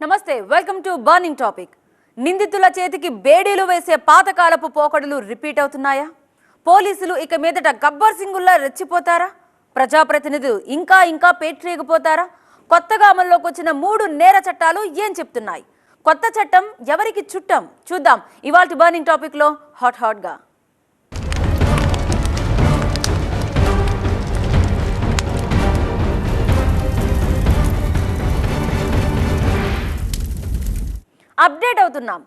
నమస్తే welcome to burning topic నిందితుల చేతికి బేడీలు వేసే పాతకాలపు పోకడలు రిపీట్ అవుతున్నాయా? పోలీసులు ఇక మీదట గబ్బర్ సింగుల్లా రెచ్చిపోతారా? ప్రజాప్రతినిధులు ఇంకా ఇంకా పేట్రేగిపోతారా? కొత్తగా అమల్లోకి వచ్చిన మూడు నేర చట్టాలు ఏం చెప్తున్నాయి? కొత్త చట్టం ఎవరికి చుట్టం? చూద్దాం. ఇవాళ బర్నింగ్ టాపిక్లో హాట్ హాట్గా అప్డేట్ అవుతున్నాం.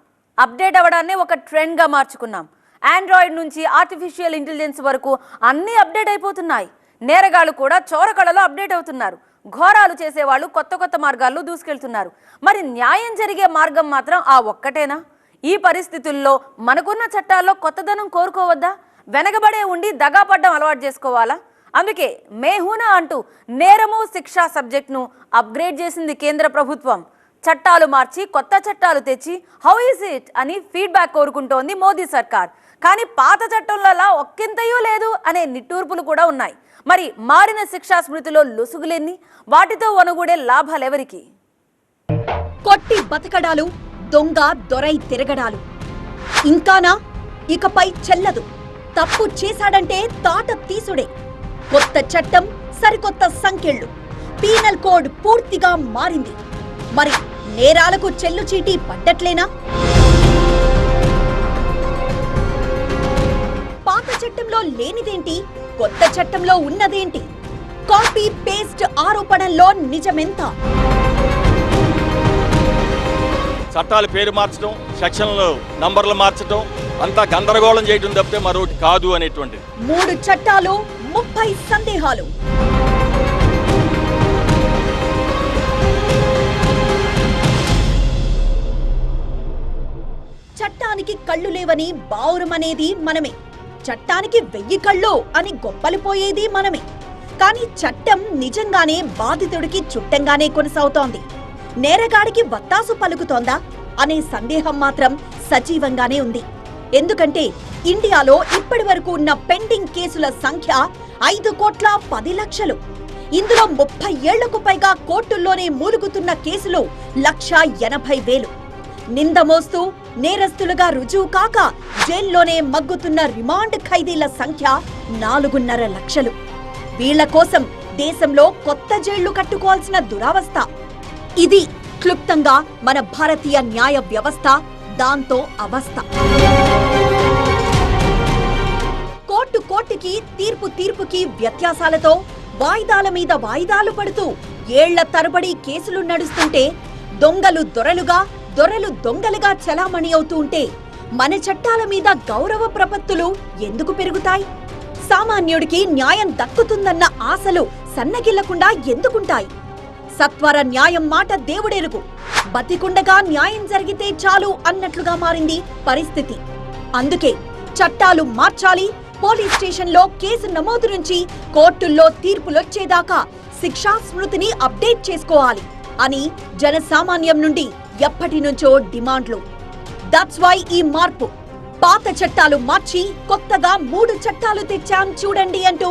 అప్డేట్ అవ్వడాన్ని ఒక ట్రెండ్గా మార్చుకున్నాం. ఆండ్రాయిడ్ నుంచి ఆర్టిఫిషియల్ ఇంటెలిజెన్స్ వరకు అన్నీ అప్డేట్ అయిపోతున్నాయి. నేరగాళ్ళు కూడా చోరకళలో అప్డేట్ అవుతున్నారు. ఘోరాలు చేసేవాళ్ళు కొత్త కొత్త మార్గాల్లో దూసుకెళ్తున్నారు. మరి న్యాయం జరిగే మార్గం మాత్రం ఆ ఒక్కటేనా? ఈ పరిస్థితుల్లో మనకున్న చట్టాల్లో కొత్తదనం కోరుకోవద్దా? వెనకబడే ఉండి దగాపడ్డం అలవాటు చేసుకోవాలా? అందుకే మేహూనా అంటూ నేరము శిక్ష సబ్జెక్ట్ను అప్గ్రేడ్ చేసింది కేంద్ర ప్రభుత్వం. చట్టాలు మార్చి కొత్త చట్టాలు తెచ్చి హౌ ఇస్ ఇట్ అని ఫీడ్బ్యాక్ కోరుకుంటోంది మోదీ సర్కార్. కానీ పాత చట్టంలో ఒక్కింతయూ లేదు అనే నిట్టూర్పులు కూడా ఉన్నాయి. మరి మారిన శిక్షా స్మృతిలో లొసుగులెన్ని? వాటితో వనగూడే లాభాలెవరికి? కొట్టి బతకడాలు దొంగ దొరై తిరగడాలు. ఇంకానా? ఇకపై చెల్లదు. తప్పు చేశాడంటే తాట తీసుడే. కొత్త చట్టం సరికొత్త సంకెళ్ళు పీనల్ కోడ్ పూర్తిగా మారింది. మరి నేరాలకు చెల్లు చీటీ పడ్డట్లేనా పాత చట్టంలో లేనిదేంటి? కొత్త చట్టంలో ఉన్నదేంటి? Copy paste ఆరోపణల్లో నిజమెంత? చట్టాల పేరు మార్చడం సెక్షన్లు నంబర్లు మార్చడం అంతా గందరగోళం చేయడం తప్పితే మరొకటి కాదు అనేటువంటిది. మూడు చట్టాలు ముప్పై సందేహాలు. చట్టానికి కళ్ళు లేవని బావురమనేది మనమే. చట్టానికి వెయ్యి కళ్ళు అని గొప్పలిపోయేది మనమే. కానీ చట్టం నిజంగానే బాధితుడికి చుట్టంగానే కొనసాగుతోంది. నేరగాడికి వత్తాసు పలుకుతోందా? అనే సందేహం మాత్రం సజీవంగానే ఉంది. ఎందుకంటే ఇండియాలో ఇప్పటి వరకు ఉన్న పెండింగ్ కేసుల సంఖ్య ఐదు కోట్ల పది లక్షలు. ఇందులో ముప్పై ఏళ్ళకు పైగా కోర్టుల్లోనే మూలుగుతున్న కేసులు లక్ష ఎనభై వేలు. నింద మోస్తూ నేరస్తులుగా రుజువు కాక జైల్లోనే మగ్గుతున్న రిమాండ్ ఖైదీల సంఖ్య నాలుగున్నర లక్షలు. వీళ్ళ కోసం దేశంలో కొత్త జైళ్ళు కట్టుకోవాల్సిన దురావస్థ. ఇది క్లుప్తంగా మన భారతీయ న్యాయ వ్యవస్థ దాంతో అవస్థ. కోర్టు కోర్టుకి తీర్పు తీర్పుకి వ్యత్యాసాలతో వాయిదాల మీద వాయిదాలు పడుతూ ఏళ్ళ తరబడి కేసులు నడుస్తుంటే దొంగలు దొరలుగా దొరలు దొంగలుగా చలామణి అవుతూ ఉంటే మన చట్టాల మీద గౌరవ ప్రపత్తులు ఎందుకు పెరుగుతాయి? సామాన్యుడికి న్యాయం దక్కుతుందన్న ఆశలు సన్నగిల్లకుండా ఎందుకుంటాయి? సత్వర న్యాయం మాట దేవుడెరుగు. బతికుండగా న్యాయం జరిగితే చాలు అన్నట్లుగా మారింది పరిస్థితి. అందుకే చట్టాలు మార్చాలి పోలీస్ స్టేషన్లో కేసు నమోదు నుంచి కోర్టుల్లో తీర్పులొచ్చేదాకా శిక్షా స్మృతిని అప్డేట్ చేసుకోవాలి అని జనసామాన్యం నుండి ఎప్పటి నుంచో డిమాండ్లు. దట్స్ వై ఈ మార్పు. పాత చట్టాలు మార్చి కొత్తగా మూడు చట్టాలు తెచ్చాం చూడండి అంటూ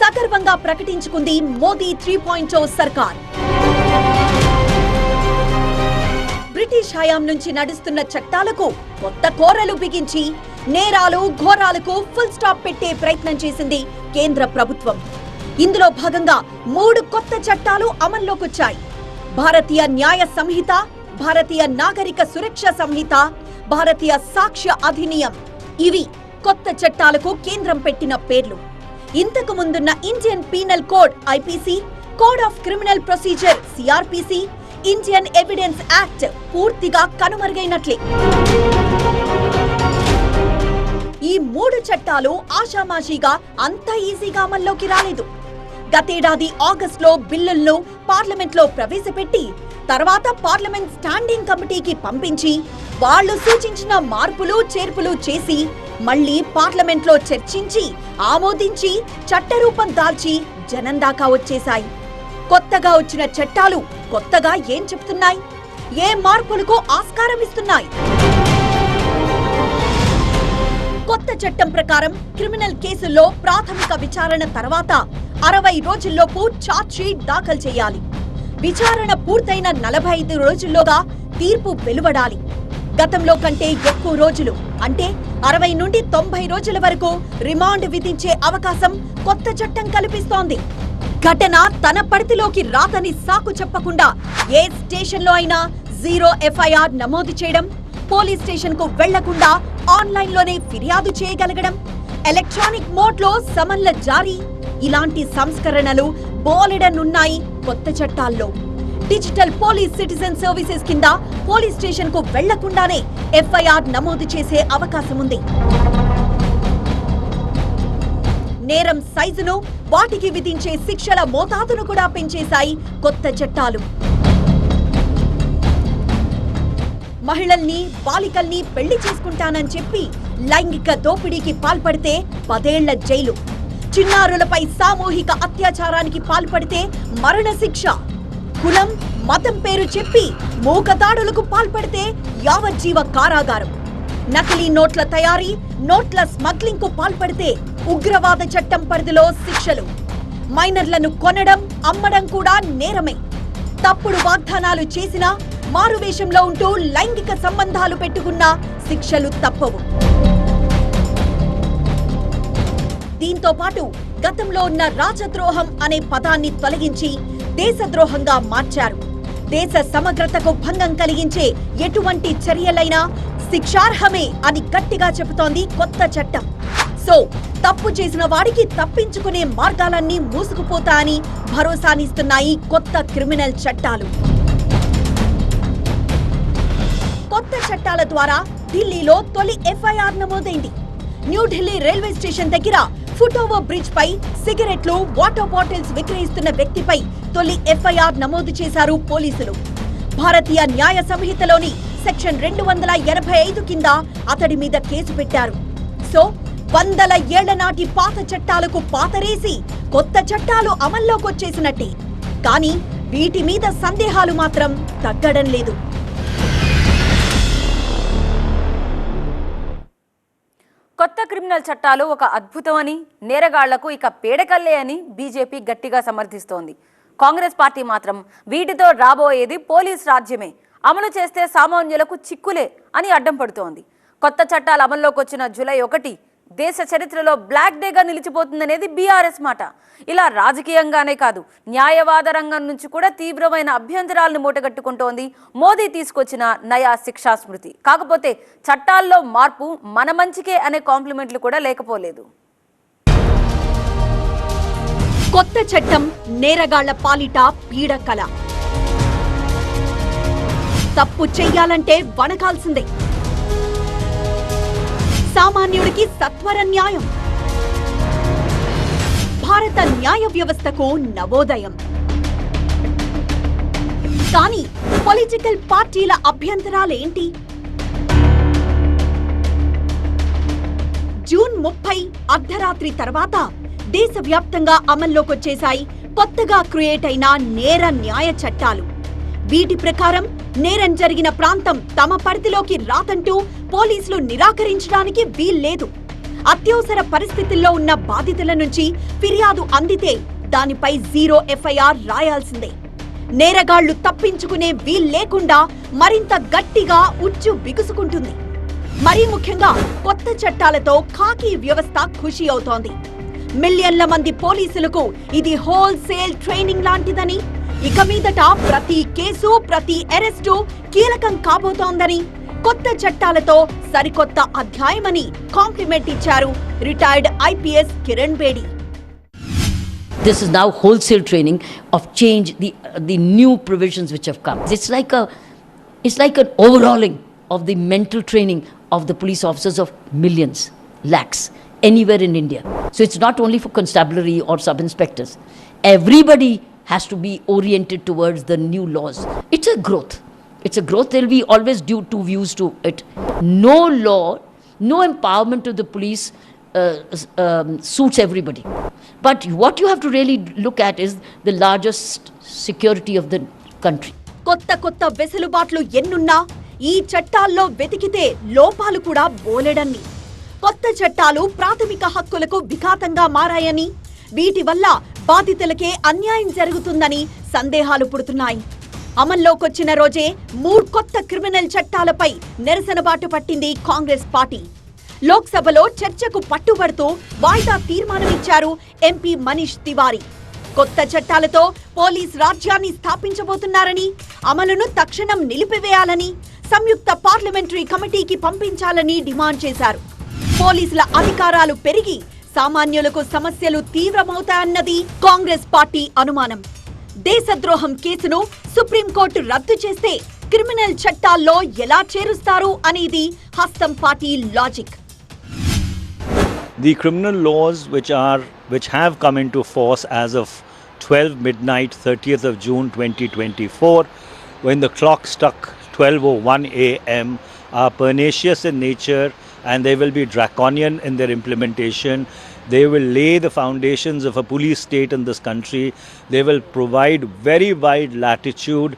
సగర్వంగా ప్రకటించుకుంది మోదీ త్రీ పాయింట్ oh సర్కార్. బ్రిటిష్ హయాం నుంచి నడుస్తున్న చట్టాలకు కొత్త కోరలు బిగించి నేరాలు ఘోరాలకు ఫుల్ స్టాప్ పెట్టే ప్రయత్నం చేసింది కేంద్ర ప్రభుత్వం. ఇందులో భాగంగా మూడు కొత్త చట్టాలు అమల్లోకొచ్చాయి. భారతీయ న్యాయ సంహిత భారతీయ నాగరిక సురక్ష సంహిత భారతీయ సాక్ష్య అధినియం ఇవి కొత్త చట్టాలకు కేంద్రం పెట్టిన పేర్లు. ఇంతకు ముందున్న Indian penal code IPC code of criminal procedure CRPC Indian evidence act పూర్తిగా కనుమరుగైనట్లే. ఈ మూడు చట్టాలు ఆషామాషీగా అంత ఈజీగా అమల్లోకి రాలేదు. గతేడాది ఆగస్టులో బిల్లులను పార్లమెంట్లో ప్రవేశపెట్టి తర్వాత పార్లమెంట్ స్టాండింగ్ కమిటీకి పంపించి వాళ్ళు సూచించిన మార్పులు చేర్పులు చేసి మళ్ళీ పార్లమెంట్లో చర్చించి ఆమోదించి చట్టరూపం దాల్చి జనం దాకా వచ్చేశాయి. కొత్తగా వచ్చిన చట్టాలు కొత్తగా ఏం చెప్తున్నాయి? ఏ మార్పులకు ఆస్కారం ఇస్తున్నాయి? కొత్త చట్టం ప్రకారం క్రిమినల్ కేసుల్లో ప్రాథమిక విచారణ తర్వాత అరవై రోజుల్లోపు ఛార్జ్ షీట్ దాఖలు చేయాలి. విచారణ పూర్తయిన నలభై ఐదు రోజుల్లోగా తీర్పు వెలువడాలి. గతంలో కంటే ఎక్కువ రోజులు అంటే అరవై నుండి తొంభై రోజుల వరకు రిమాండ్ విధించే అవకాశం కొత్త చట్టం కల్పిస్తోంది. ఘటన తన పరిధిలోకి రాదని సాకు చెప్పకుండా ఏ స్టేషన్లో అయినా జీరో ఎఫ్ఐఆర్ నమోదు చేయడం పోలీస్ స్టేషన్కు వెళ్ళకుండా ఆన్లైన్లోనే ఫిర్యాదు చేయగలగడం ఎలక్ట్రానిక్ మోడ్లో సమన్ల జారీ ఇలాంటి సంస్కరణలు బోలెడనున్నాయి కొత్త చట్టాల్లో. డిజిటల్ పోలీస్ సిటిజన్ సర్వీసెస్ కింద పోలీస్ స్టేషన్కు వెళ్ళకుండానే ఎఫ్ఐఆర్ నమోదు చేసే అవకాశం ఉంది నేరం సైజును వాటికి విధించే శిక్షల మోతాదును కూడా పెంచేశాయి కొత్త చట్టాలు. మహిళల్ని బాలికల్ని పెళ్ళి చేసుకుంటానని చెప్పి లైంగిక దోపిడీకి పాల్పడితే పదేళ్ళ జైలు. చిన్నారులపై సామూహిక అత్యాచారానికి పాల్పడితే మరణశిక్ష. కులం మతం పేరు చెప్పి మూకదాడులకు పాల్పడితే యావజ్జీవ కారాగారం. నకిలీ నోట్ల తయారీ నోట్ల స్మగ్లింగ్కు పాల్పడితే ఉగ్రవాద చట్టం పరిధిలో శిక్షలు. మైనర్లను కొనడం అమ్మడం కూడా నేరమే. తప్పుడు వాగ్దానాలు చేసినా మారువేషంలో ఉంటూ లైంగిక సంబంధాలు పెట్టుకున్నా శిక్షలు తప్పవు. దీంతో పాటు గతంలో ఉన్న రాజద్రోహం అనే పదాన్ని తొలగించి దేశద్రోహంగా మార్చారు. దేశ సమగ్రతకు భంగం కలిగించే ఎటువంటి చర్యలైనా శిక్షార్హమే అని గట్టిగా చెబుతోంది కొత్త చట్టం. సో తప్పు చేసిన వాడికి తప్పించుకునే మార్గాలన్నీ మూసుకుపోతా అని భరోసానిస్తున్నాయి కొత్త క్రిమినల్ చట్టాలు. కొత్త చట్టాల ద్వారా ఢిల్లీలో తొలి ఎఫ్ఐఆర్ నమోదైంది. న్యూఢిల్లీ రైల్వే స్టేషన్ దగ్గర ఫుట్ ఓవర్ బ్రిడ్జ్ పై సిగరెట్లు వాటర్ బాటిల్స్ విక్రయిస్తున్న వ్యక్తిపై తొలి ఎఫ్ఐఆర్ నమోదు చేశారు పోలీసులు. భారతీయ న్యాయ సంహితలోని సెక్షన్ రెండు వందల ఎనభై ఐదు కింద అతడి మీద కేసు పెట్టారు. సో వందల ఏళ్ళ నాటి పాత చట్టాలకు పాతరేసి కొత్త చట్టాలు అమల్లోకొచ్చేసినట్టే. కానీ వీటి మీద సందేహాలు మాత్రం తగ్గడం లేదు. కొత్త క్రిమినల్ చట్టాలు ఒక అద్భుతమని నేరగాళ్ళకు ఇక పేడకల్లే అని బీజేపీ గట్టిగా సమర్థిస్తోంది. కాంగ్రెస్ పార్టీ మాత్రం వీటితో రాబోయేది పోలీస్ రాజ్యమే. అమలు చేస్తే సామాన్యులకు చిక్కులే అని అడ్డం పడుతోంది. కొత్త చట్టాలు అమల్లోకి వచ్చిన జూలై ఒకటి దేశ చరిత్రలో బ్లాక్ డేగా నిలిచిపోతుందనేది బీఆర్ఎస్ మాట. ఇలా రాజకీయంగానే కాదు న్యాయవాద రంగం నుంచి కూడా తీవ్రమైన అభ్యంతరాలను మూటగట్టుకుంటోంది మోదీ తీసుకొచ్చిన నయా శిక్షా స్మృతి. కాకపోతే చట్టాల్లో మార్పు మన మంచికే అనే కాంప్లిమెంట్లు కూడా లేకపోలేదు. కొత్త చట్టం నేరగాళ్ళ పాలిట పీడకల తప్పు చెయ్యాలంటే వణకాల్సిందే. సామాన్యుడికి సత్వర న్యాయం. భారత న్యాయ వ్యవస్థకు నవోదయం. కానీ పొలిటికల్ పార్టీల అభ్యంతరాలేంటి జూన్ ముప్పై అర్ధరాత్రి తర్వాత దేశవ్యాప్తంగా అమల్లోకొచ్చేశాయి కొత్తగా క్రియేట్ అయిన నేర న్యాయ చట్టాలు. వీటి ప్రకారం నేరం జరిగిన ప్రాంతం తమ పరిధిలోకి రాదంటూ పోలీసులు నిరాకరించడానికి వీల్లేదు. అత్యవసర పరిస్థితుల్లో ఉన్న బాధితుల నుంచి ఫిర్యాదు అందితే దానిపై జీరో ఎఫ్ఐఆర్ రాయాల్సిందే. నేరగాళ్ళు తప్పించుకునే వీల్లేకుండా మరింత గట్టిగా ఉచ్చు బిగుసుకుంటుంది. మరీ ముఖ్యంగా కొత్త చట్టాలతో ఖాకీ వ్యవస్థ ఖుషి అవుతోంది. మిలియన్ల మంది పోలీసులకు ఇది హోల్సేల్ ట్రైనింగ్ లాంటిదని ఇక మీదట ప్రతి కేసు ప్రతి అరెస్టు కీలకం కాబోతోందని కొత్త చట్టాలతో సరికొత్త అధ్యాయమని కాంప్లిమెంట్ ఇచ్చారు retired IPS Kiran Bedi this is now wholesale training of change the the new provisions which have come it's like a it's like an overhauling of the mental training of the police officers of millions lakhs anywhere in india so it's not only for constabulary or sub inspectors everybody has to be oriented towards the new laws it's a growth it's a growth there'll be always due two views to it no law no empowerment of the police uh, um, suits everybody. But what you have to really look at is the largest security of the country. కొత్త కొత్త వెసులుబాట్లు ఎన్నున్నా ఈ చట్టాల్లో వెతికితే లోపాలు కూడా బోలెడన్ని కొత్త చట్టాలు ప్రాథమిక హక్కులకు విఘాతంగా మారాయని వీటి వల్ల బాధితులకే అన్యాయం జరుగుతుందని సందేహాలు పుడుతున్నాయి. అమల్లోకొచ్చిన రోజే మూడు కొత్త క్రిమినల్ చట్టాలపై నిరసన బాటు పట్టింది కాంగ్రెస్ పార్టీ. లోక్సభలో చర్చకు పట్టుబడుతూ వాయిదా తీర్మానమిచ్చారు ఎంపీ మనీష్ తివారీ. కొత్త చట్టాలతో పోలీస్ రాజ్యాన్ని స్థాపించబోతున్నారని అమలును తక్షణం నిలిపివేయాలని సంయుక్త పార్లమెంటరీ కమిటీకి పంపించాలని డిమాండ్ చేశారు. పోలీసుల అధికారాలు పెరిగి సామాన్యులకు సమస్యలు తీవ్రమవుతాయన్నది కాంగ్రెస్ పార్టీ అనుమానం. దేశద్రోహం కేసును సుప్రీంకోర్టు రద్దు చేస్తే క్రిమినల్ చట్టాల్లో ఎలా చేరుస్తారు అనేది హస్తం party logic. The criminal laws which are which have come into force as of twelve midnight thirty June twenty twenty four when the clock struck twelve o one AM a pernicious nature and they will be draconian in their implementation they will lay the foundations of a police state in this country they will provide very wide latitude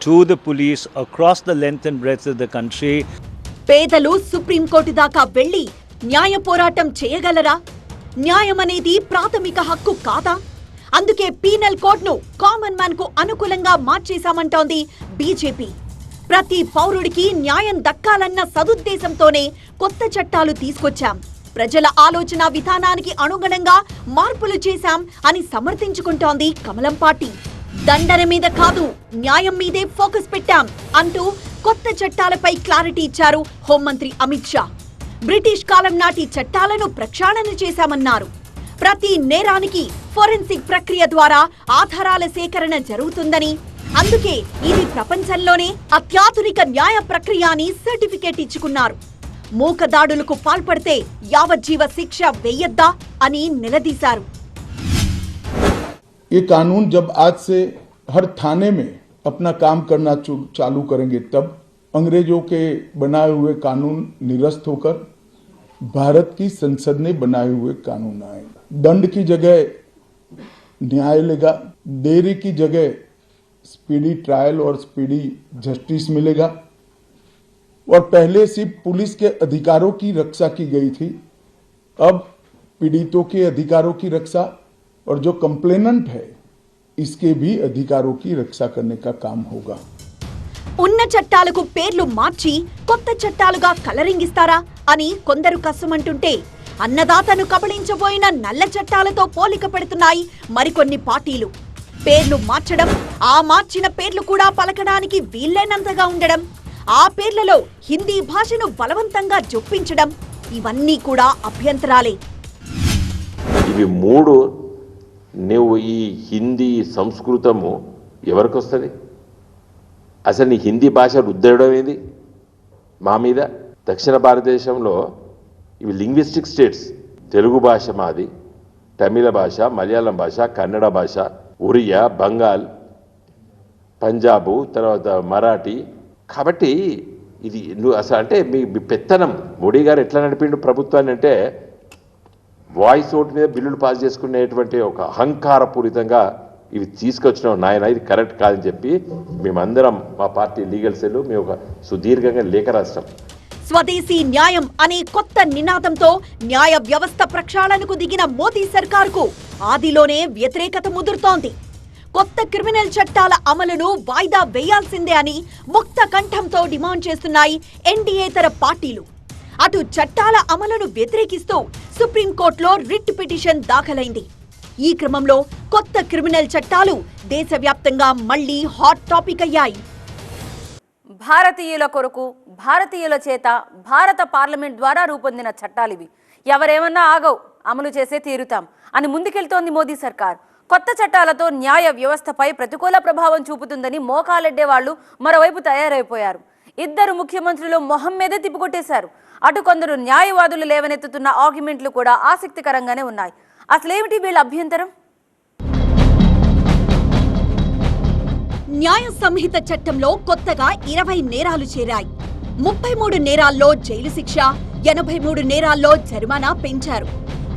to the police across the length and breadth of the country పేదలు supreme court దాకా వెళ్ళి న్యాయ పోరాటం చేయగలరా న్యాయం అనేది ప్రాథమిక హక్కు కాదా అందుకే పీనల్ కోడ్ను కామన్ మ్యాన్కు అనుకూలంగా మార్చేశామంటోంది బీజేపీ ప్రతి పౌరుడికి న్యాయం దక్కాలన్న సదుద్దేశంతోనే కొత్త చట్టాలు తీసుకొచ్చాం. ప్రజల ఆలోచన విధానానికి అనుగుణంగా మార్పులు చేశాం అని సమర్థించుకుంటోంది కమలం పార్టీ. దండన మీద కాదు న్యాయం మీదే ఫోకస్ పెట్టాం అంటూ కొత్త చట్టాలపై క్లారిటీ ఇచ్చారు హోంమంత్రి అమిత్ షా. బ్రిటిష్ కాలం నాటి చట్టాలను ప్రక్షాళన చేశామన్నారు. ప్రతి నేరానికి ఫోరెన్సిక్ ప్రక్రియ ద్వారా ఆధారాల సేకరణ జరుగుతుందని అందుకే ఇది ప్రపంచంలోనే అత్యాధునిక న్యాయ ప్రక్రియ అని సర్టిఫికేట్ ఇచ్చుకున్నారు మూకదాడులకు పాల్పడితే యావజ్జీవ శిక్ష వెయ్యొద్దా అని నిలదీశారు ये कानून जब आज से हर थाने में अपना काम करना चु- चालू करेंगे तब अंग्रेजों के बनाए हुए कानून निरस्त होकर भारत की संसद ने बनाए हुए कानून आएगा दंड की जगह न्याय लेगा देरी की जगह स्पीडी ट्रायल और स्पीडी जस्टिस मिलेगा और पहले सिर्फ पुलिस के अधिकारों की रक्षा की गई थी अब पीड़ितों के अधिकारों की रक्षा और जो कंप्लेनेंट है इसके भी अधिकारों की रक्षा करने का काम होगा ఉన్న చట్టాలకు పేర్లు మార్చి కొత్త చట్టాలుగా కలరింగ్ ఇస్తారా అని కొందరు కష్టమంటుంటే అన్నదాతను కబళించబోయిన నల్ల చట్టాలతో పోలిక పెడుతున్నాయి మరికొన్ని పార్టీలు పేర్లు మార్చడం ఆ మార్చిన పేర్లు కూడా పలకడానికి వీల్లేనంతగా ఉండడం ఆ పేర్లలో హిందీ భాషను బలవంతంగా జొప్పించడం ఇవన్నీ కూడా అభ్యంతరాలే. ఇవి మూడు నువ్వు ఈ హిందీ సంస్కృతము ఎవరికి వస్తుంది? అసలు నీ హిందీ భాష రుద్దేయడం ఏది? మా మీద? దక్షిణ భారతదేశంలో ఇవి లింగ్విస్టిక్ స్టేట్స్. తెలుగు భాష మాది తమిళ భాష మలయాళం భాష కన్నడ భాష ఒరియా బంగాల్ పంజాబు తర్వాత మరాఠీ. కాబట్టి ఇది నువ్వు అసలు అంటే మీ పెత్తనం. మోడీ గారు ఎట్లా నడిపిండు ప్రభుత్వాన్ని అంటే వాయిస్ ఓట్ మీద బిల్లులు పాస్ చేసుకునేటువంటి ఒక అహంకారపూరితంగా ఇవి తీసుకొచ్చిన నాయన ఇది కరెక్ట్ కాదని చెప్పి మేమందరం మా పార్టీ లీగల్ సెల్ మేము ఒక సుదీర్ఘంగా లేఖ రాస్తాం. స్వదేశీ న్యాయం అనే కొత్త నినాదంతో న్యాయ వ్యవస్థ ప్రక్షాళనకు దిగిన మోదీ సర్కార్కు ఆదిలోనే వ్యతిరేకత ముదురుతోంది. కొత్త క్రిమినల్ చట్టాల అమలును వాయిదా వేయాల్సిందే అని ముక్త కంఠంతో డిమాండ్ చేస్తున్నాయి ఎన్డీఏతర పార్టీలు. అటు చట్టాల అమలును వ్యతిరేకిస్తూ సుప్రీంకోర్టులో రిట్ పిటిషన్ దాఖలైంది. ఈ క్రమంలో కొత్త క్రిమినల్ చట్టాలు దేశవ్యాప్తంగా మళ్ళీ హాట్ టాపిక్ అయ్యాయి. భారతీయుల కొరకు భారతీయుల చేత భారత పార్లమెంట్ ద్వారా రూపొందిన చట్టాలివి. ఎవరేమన్నా ఆగవు. అమలు చేసే తీరుతాం అని ముందుకెళ్తోంది మోదీ సర్కార్. కొత్త చట్టాలతో న్యాయ వ్యవస్థపై ప్రతికూల ప్రభావం చూపుతుందని మోకాలెడ్డే వాళ్ళు మరోవైపు తయారైపోయారు. ఇద్దరు ముఖ్యమంత్రులు మొహం మీదే తిప్పికొట్టేశారు. అటు కొందరు న్యాయవాదులు లేవనెత్తుతున్న ఆర్గ్యుమెంట్లు కూడా ఆసక్తికరంగానే ఉన్నాయి. అసలేమిటి వీళ్ళ అభ్యంతరం? న్యాయ సంహిత చట్టంలో కొత్తగా ఇరవై నేరాలు చేరాయి. ముప్పై మూడు నేరాల్లో జైలు శిక్ష ఎనభై మూడు నేరాల్లో జరిమానా పెంచారు.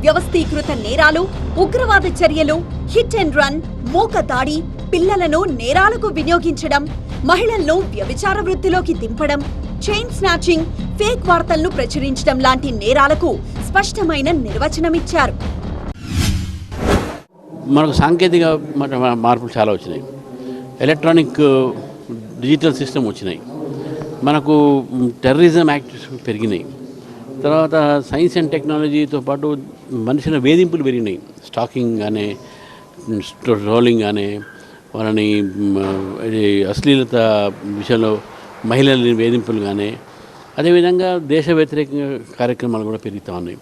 వ్యవస్థీకృత నేరాలు ఉగ్రవాద చర్యలు హిట్ అండ్ రన్ మూక దాడి పిల్లలను నేరాలకు వినియోగించడం మహిళలను వ్యభిచార వృత్తిలోకి దింపడం చైన్ స్నాచింగ్ ఫేక్ వార్తలను ప్రచురించడం లాంటి నేరాలకు స్పష్టమైన నిర్వచనమిచ్చారు. మనకు సాంకేతిక మార్పులు చాలా వచ్చినాయి. ఎలక్ట్రానిక్ డిజిటల్ సిస్టమ్ వచ్చినాయి. మనకు టెర్రరిజం యాక్ట్ పెరిగినాయి. తర్వాత సైన్స్ అండ్ టెక్నాలజీతో పాటు మనుషుల వేధింపులు పెరిగినాయి. స్టాకింగ్ కానీ ట్రోలింగ్ కానీ వాళ్ళని అశ్లీలత విషయంలో మహిళల వేధింపులు కానీ అదేవిధంగా దేశ వ్యతిరేక కార్యక్రమాలు కూడా పెరుగుతూ ఉన్నాయి.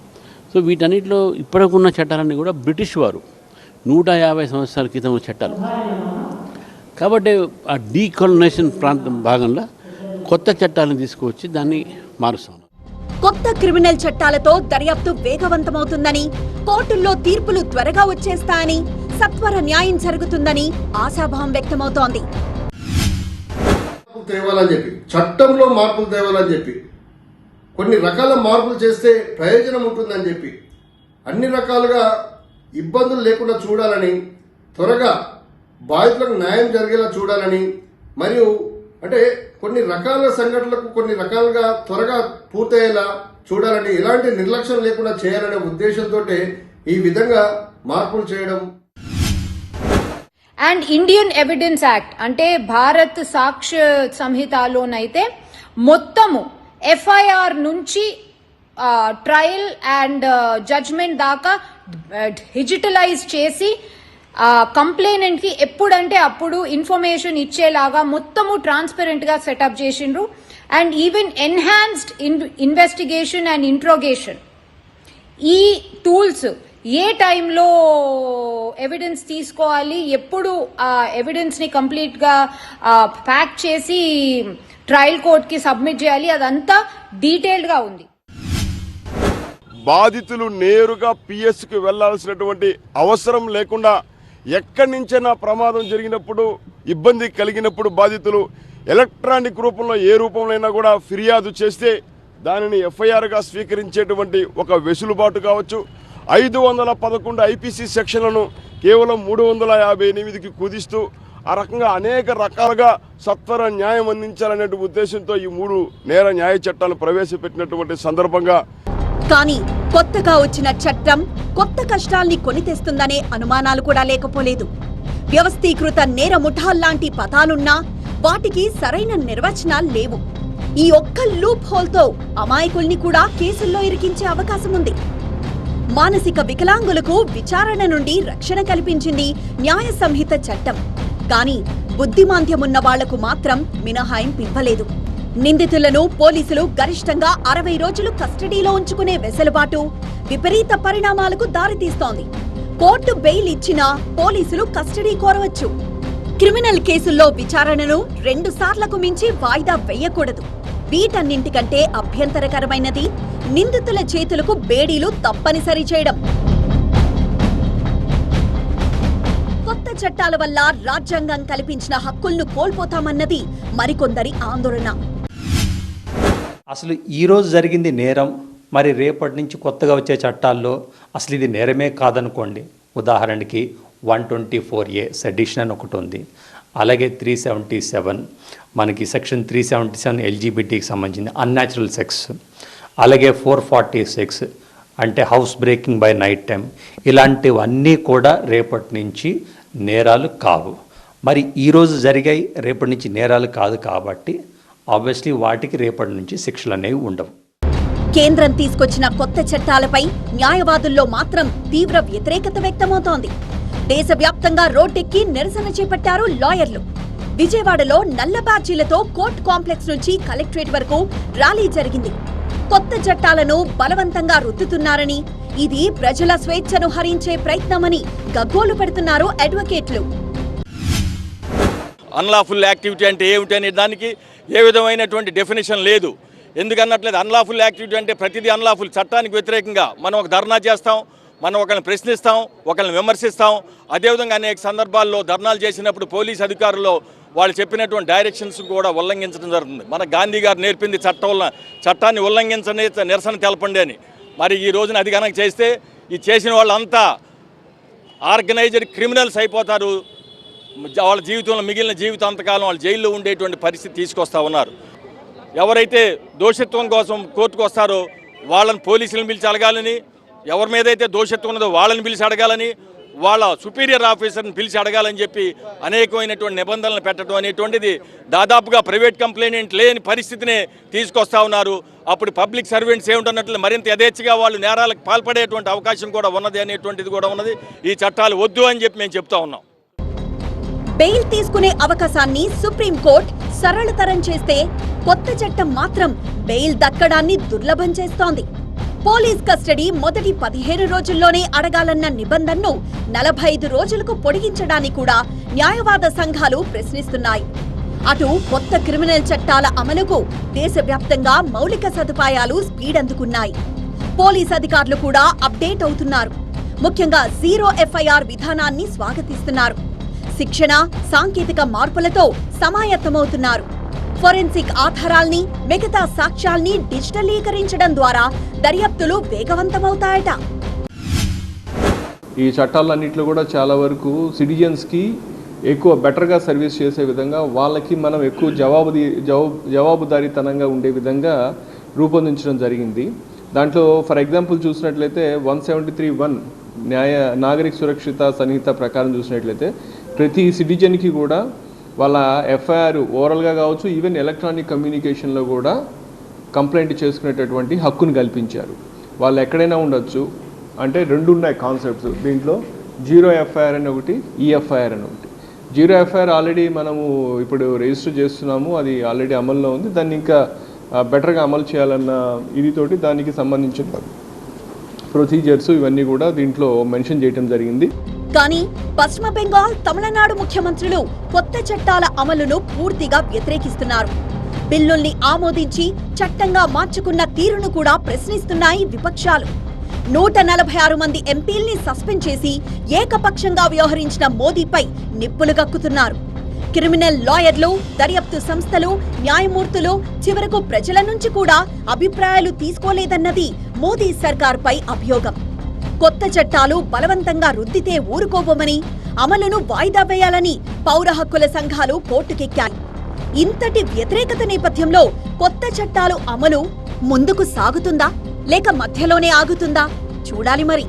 సో వీటన్నిటిలో ఇప్పటికున్న చట్టాలన్నీ కూడా బ్రిటిష్ వారు నూట యాభై సంవత్సరాల క్రితం చట్టాలు. కాబట్టి ఆ డీకాలనేషన్ ప్రాంతం భాగంలో కొత్త చట్టాలను తీసుకువచ్చి దాన్ని మారుస్తాం. కొత్త క్రిమినల్ చట్టాలతో దర్యాప్తు వేగవంతమవుతుందని కోర్టుల్లో తీర్పులు త్వరగా వచ్చేస్తాయని సత్వర న్యాయం జరుగుతుందని ఆశాభావం వ్యక్తమవుతోంది. తేవాలని చెప్పి చట్టంలో మార్పులు తేవాలని చెప్పి కొన్ని రకాల మార్పులు చేస్తే ప్రయోజనం ఉంటుందని చెప్పి అన్ని రకాలుగా ఇబ్బందులు లేకుండా చూడాలని త్వరగా బాధితులకు న్యాయం జరిగేలా చూడాలని మరియు అంటే కొన్ని రకాల సంఘటనలకు కొన్ని రకాలుగా త్వరగా పూర్తయ్యేలా చూడాలని ఎలాంటి నిర్లక్ష్యం లేకుండా చేయాలనే ఉద్దేశంతో ఈ విధంగా మార్పులు చేయడం. అండ్ ఇండియన్ ఎవిడెన్స్ యాక్ట్ అంటే భారత్ సాక్ష్య సంహితలోనైతే మొత్తము ఎఫ్ఐఆర్ నుంచి ట్రయల్ అండ్ జడ్జ్మెంట్ దాకా uh, డిజిటలైజ్ చేసి కంప్లైనెంట్కి ఎప్పుడంటే అప్పుడు ఇన్ఫర్మేషన్ ఇచ్చేలాగా మొత్తము ట్రాన్స్పరెంట్గా సెటప్ చేసిండ్రు. And even enhanced investigation and interrogation. ఈ టూల్స్ ఏ టైంలో ఎవిడెన్స్ తీసుకోవాలి ఎప్పుడు ఆ ఎవిడెన్స్ని కంప్లీట్గా ప్యాక్ చేసి ట్రయల్ కోర్ట్కి సబ్మిట్ చేయాలి అదంతా డీటెయిల్డ్గా ఉంది. బాధితులు నేరుగా పిఎస్కి వెళ్ళాల్సినటువంటి అవసరం లేకుండా ఎక్కడి నుంచైనా ప్రమాదం జరిగినప్పుడు ఇబ్బంది కలిగినప్పుడు బాధితులు ఎలక్ట్రానిక్ రూపంలో ఏ రూపంలో కూడా ఫిర్యాదు చేస్తే దానిని ఎఫ్ఐఆర్గా స్వీకరించేటువంటి ఒక వెసులుబాటు కావచ్చు. ఐదు వందల పదకొండు ఐపీసీ సెక్షన్లను కేవలం మూడు వందల యాభై ఎనిమిదికి కుదిస్తూ ఆ రకంగా అనేక రకాలుగా సత్వర న్యాయం అందించాలనే ఉద్దేశంతో ఈ మూడు నేర న్యాయ చట్టాలు ప్రవేశపెట్టినటువంటి సందర్భంగా కానీ కొత్తగా వచ్చిన చట్టం కొత్త కష్టాల్ని కొని తెస్తుందనే అనుమానాలు కూడా లేకపోలేదు. వ్యవస్థీకృత నేర ముఠాల్లాంటి పదాలున్నా వాటికి సరైన నిర్వచనాలు లేవు. ఈ ఒక్క లూప్ హోల్తో అమాయకుల్ని కూడా కేసుల్లో ఇరికించే అవకాశం ఉంది మానసిక వికలాంగులకు విచారణ నుండి రక్షణ కల్పించింది న్యాయ సంహిత చట్టం. కానీ బుద్ధిమాంద్యమున్న వాళ్ళకు మాత్రం మినహాయింపు ఇవ్వలేదు. నిందితులను పోలీసులు గరిష్టంగా అరవై రోజులు కస్టడీలో ఉంచుకునే వెసులుబాటు విపరీత పరిణామాలకు దారితీస్తోంది. కోర్టు బెయిల్ ఇచ్చినా పోలీసులు కస్టడీ కోరవచ్చు. క్రిమినల్ కేసుల్లో విచారణను రెండు సార్లకు మించి వాయిదా వేయకూడదు. వీటన్నింటికంటే అభ్యంతరకరమైనది నిందితుల చేతులకు బేడీలు తప్పనిసరి చేయడం. కొత్త చట్టాల వల్ల రాజ్యాంగం కల్పించిన హక్కులను కోల్పోతామన్నది మరికొందరి ఆందోళన. అసలు ఈరోజు జరిగింది నేరం మరి రేపటి నుంచి కొత్తగా వచ్చే చట్టాల్లో అసలు ఇది నేరమే కాదనుకోండి. ఉదాహరణకి one twenty four A sedition అని ఒకటి ఉంది. అలాగే త్రీ సెవెంటీ సెవెన్ మనకి సెక్షన్ త్రీ సెవెంటీ సెవెన్ ఎల్జీబీటీకి సంబంధించింది అన్యాచురల్ సెక్స్. అలాగే ఫోర్ ఫార్టీ సిక్స్ అంటే house breaking by night time ఇలాంటివన్నీ కూడా రేపటి నుంచి నేరాలు కావు. మరి ఈరోజు జరిగాయి రేపటి నుంచి నేరాలు కాదు కాబట్టి ఆబ్వియస్లీ వాటికి రేపటి నుంచి శిక్షలు అనేవి ఉండవు. కేంద్రం తీసుకొచ్చిన కొత్త చట్టాలపై న్యాయవాదుల్లో మాత్రం తీవ్ర వ్యతిరేకత వ్యక్తమవుతోంది. దేశవ్యాప్తంగా రోడ్డెక్కి నిరసన చేపట్టారు లాయర్లు. విజయవాడలో నల్ల బ్యాడ్జీలతో కోర్ట్ కాంప్లెక్స్ నుంచి కలెక్టరేట్ వరకు ర్యాలీ జరిగింది. కొత్త చట్టాలను బలవంతంగా రుద్దుతున్నారని ఇది ప్రజల స్వేచ్ఛను హరించే ప్రయత్నమని గగ్గోలు పెడుతున్నారు అడ్వకేట్లు. అన్లాఫుల్ యాక్టివిటీ అంటే ఏమిటి అనే దానికి ఏ విధమైనటువంటి డెఫినేషన్ లేదు. ఎందుకన్నట్లేదు అన్లాఫుల్ యాక్టివిటీ అంటే ప్రతిదీ అన్లాఫుల్ చట్టానికి వ్యతిరేకంగా మనం ఒక ధర్నా చేస్తాం మనం ఒకరిని ప్రశ్నిస్తాం ఒకరిని విమర్శిస్తాం. అదేవిధంగా అనేక సందర్భాల్లో ధర్నాలు చేసినప్పుడు పోలీస్ అధికారులు వాళ్ళు చెప్పినటువంటి డైరెక్షన్స్ కూడా ఉల్లంఘించడం జరుగుతుంది. మన గాంధీ గారు నేర్పింది చట్టం చట్టాన్ని ఉల్లంఘించని నిరసన తెలపండి అని. మరి ఈ రోజున అది కనుక చేస్తే ఈ చేసిన వాళ్ళంతా ఆర్గనైజ్డ్ క్రిమినల్స్ అయిపోతారు. వాళ్ళ జీవితంలో మిగిలిన జీవితాంతకాలం వాళ్ళు జైల్లో ఉండేటువంటి పరిస్థితి తీసుకొస్తా ఉన్నారు. ఎవరైతే దోషత్వం కోసం కోర్టుకు వస్తారో వాళ్ళని పోలీసులను పిలిచి అడగాలని ఎవరి మీద అయితే దోషత్వం ఉన్నదో వాళ్ళని పిలిచి అడగాలని వాళ్ళ సుపీరియర్ ఆఫీసర్ని పిలిచి అడగాలని చెప్పి అనేకమైనటువంటి నిబంధనలు పెట్టడం అనేటువంటిది దాదాపుగా ప్రైవేట్ కంప్లైంట్ లేని పరిస్థితిని తీసుకొస్తా ఉన్నారు. అప్పుడు పబ్లిక్ సర్వెంట్స్ ఏమిటన్నట్లు మరింత యథేచ్ఛగా వాళ్ళు నేరాలకు పాల్పడేటువంటి అవకాశం కూడా ఉన్నది అనేటువంటిది కూడా ఉన్నది. ఈ చట్టాలు వద్దు అని చెప్పి మేము చెప్తా ఉన్నాం. బెయిల్ తీసుకునే అవకాశాన్ని సుప్రీంకోర్టు సరళతరం చేస్తే కొత్త చట్టం మాత్రం బెయిల్ దక్కడాన్ని దుర్లభం చేస్తోంది. పోలీస్ కస్టడీ మొదటి పదిహేను రోజుల్లోనే అడగాలన్న నిబంధనను నలభై ఐదు రోజులకు పొడిగించడాన్ని కూడా న్యాయవాద సంఘాలు ప్రశ్నిస్తున్నాయి. అటు కొత్త క్రిమినల్ చట్టాల అమలుకు దేశవ్యాప్తంగా మౌలిక సదుపాయాలు స్పీడ్ అందుకున్నాయి. పోలీస్ అధికారులు కూడా అప్డేట్ అవుతున్నారు. ముఖ్యంగా జీరో ఎఫ్ఐఆర్ విధానాన్ని స్వాగతిస్తున్నారు. శిక్షణ సాంకేతిక మార్పులతో సమాయత్తమవుతున్నారు. ఫోరెన్సిక్ ఆధారాల్ని మిగతా సాక్ష్యాల్ని డిజిటలీకరించడం ద్వారా దర్యాప్తులు వేగవంతమవుతాయట. ఈ చట్టాలన్నింటిలో కూడా చాలా వరకు సిటిజన్స్కి ఎక్కువ బెటర్గా సర్వీస్ చేసే విధంగా వాళ్ళకి మనం ఎక్కువ జవాబుది జవాబుదారీతనంగా ఉండే విధంగా రూపొందించడం జరిగింది. దాంట్లో ఫర్ ఎగ్జాంపుల్ చూసినట్లయితే one seventy three one Nyaya Nagarik Suraksha సంహిత ప్రకారం చూసినట్లయితే ప్రతి సిటిజన్కి కూడా వాళ్ళ ఎఫ్ఐఆర్ ఓరల్గా కావచ్చు ఈవెన్ ఎలక్ట్రానిక్ కమ్యూనికేషన్లో కూడా కంప్లైంట్ చేసుకునేటటువంటి హక్కును కల్పించారు. వాళ్ళు ఎక్కడైనా ఉండొచ్చు. అంటే రెండు ఉన్నాయి కాన్సెప్ట్స్. దీంట్లో జీరో ఎఫ్ఐఆర్ అని ఒకటి ఈఎఫ్ఐఆర్ అని ఒకటి. జీరో ఎఫ్ఐఆర్ ఆల్రెడీ మనము ఇప్పుడు రిజిస్టర్ చేస్తున్నాము. అది ఆల్రెడీ అమల్లో ఉంది. దాన్ని ఇంకా బెటర్గా అమలు చేయాలన్న ఇదితోటి దానికి సంబంధించిన ప్రొసీజర్స్ ఇవన్నీ కూడా దీంట్లో మెన్షన్ చేయడం జరిగింది. కానీ పశ్చిమ బెంగాల్ తమిళనాడు ముఖ్యమంత్రులు కొత్త చట్టాల అమలును పూర్తిగా వ్యతిరేకిస్తున్నారు. బిల్లుల్ని ఆమోదించి చట్టంగా మార్చుకున్న తీరును కూడా ప్రశ్నిస్తున్నాయి విపక్షాలు. నూట నలభై ఆరు మంది ఎంపీల్ని సస్పెండ్ చేసి ఏకపక్షంగా వ్యవహరించిన మోదీపై నిప్పులు గక్కుతున్నారు క్రిమినల్ లాయర్లు దర్యాప్తు సంస్థలు న్యాయమూర్తులు చివరకు ప్రజల నుంచి కూడా అభిప్రాయాలు తీసుకోలేదన్నది మోదీ సర్కార్పై అభియోగం. కొత్త చట్టాలు బలవంతంగా రుద్దితే ఊరుకోబోమని అమలును వాయిదా వేయాలని పౌర హక్కుల సంఘాలు కోర్టుకెక్కాయి ఇంతటి వ్యతిరేకత నేపథ్యంలో కొత్త చట్టాలు అమలు ముందుకు సాగుతుందా? లేక మధ్యలోనే ఆగుతుందా? చూడాలి మరి.